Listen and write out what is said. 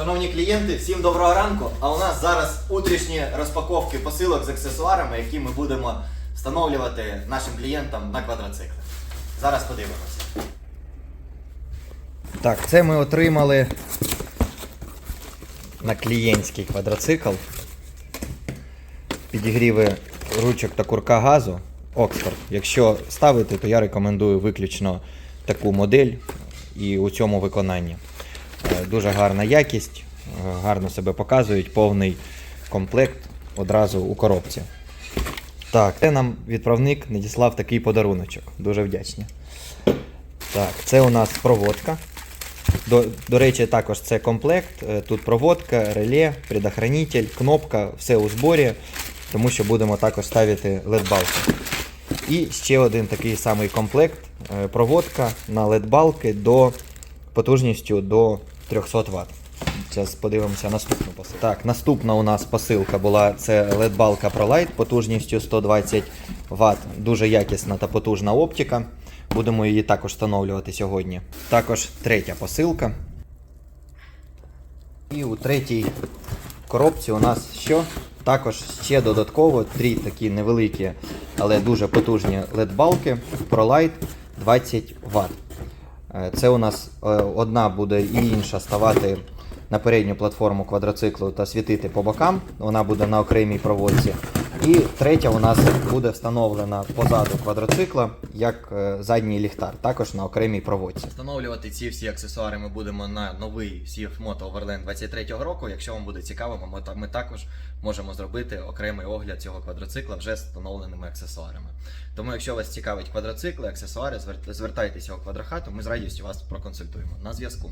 Шановні клієнти, всім доброго ранку. А у нас зараз утрішні розпаковки посилок з аксесуарами, які ми будемо встановлювати нашим клієнтам на квадроцикли. Зараз подивимося. Так, це ми отримали на клієнтський квадроцикл. Підігріви ручок та курка газу Oxford. Якщо ставити, то я рекомендую виключно таку модель і у цьому виконанні. Е, Дуже гарна якість, е, гарно себе показують, повний комплект одразу у коробці. Так, це нам відправник надіслав такий подаруночок. Дуже вдячні. Так, це у нас проводка. До, до речі, також це комплект. Е, Тут проводка, реле, предохранитель, кнопка, все у зборі, тому що будемо також ставити LED-балки. І ще один такий самий комплект. Проводка на LED-балки до потужністю до 300 Вт. Зараз подивимося наступну посилку. Так, наступна у нас посилка була це LED-балка ProLight потужністю 120 Вт. Дуже якісна та потужна оптика. Будемо її також встановлювати сьогодні. Також третя посилка. І у третій коробці у нас що? Також ще додатково три такі невеликі, але дуже потужні LED-балки ProLight 20 Вт. Е, Це у нас е, одна буде і інша ставати на передню платформу квадроциклу та світити по бокам. Вона буде на окремій проводці. І третя у нас буде встановлена позаду квадроцикла як е, задній ліхтар, також на окремій проводці. Встановлювати ці всі аксесуари ми будемо на новий CF Moto Overland 23-го року. Якщо вам буде цікаво, ми, та- ми також можемо зробити окремий огляд цього квадроцикла вже встановленими аксесуарами. Тому, якщо вас цікавить квадроцикли, аксесуари, звер- звертайтеся у квадрохату, ми з радістю вас проконсультуємо. На зв'язку.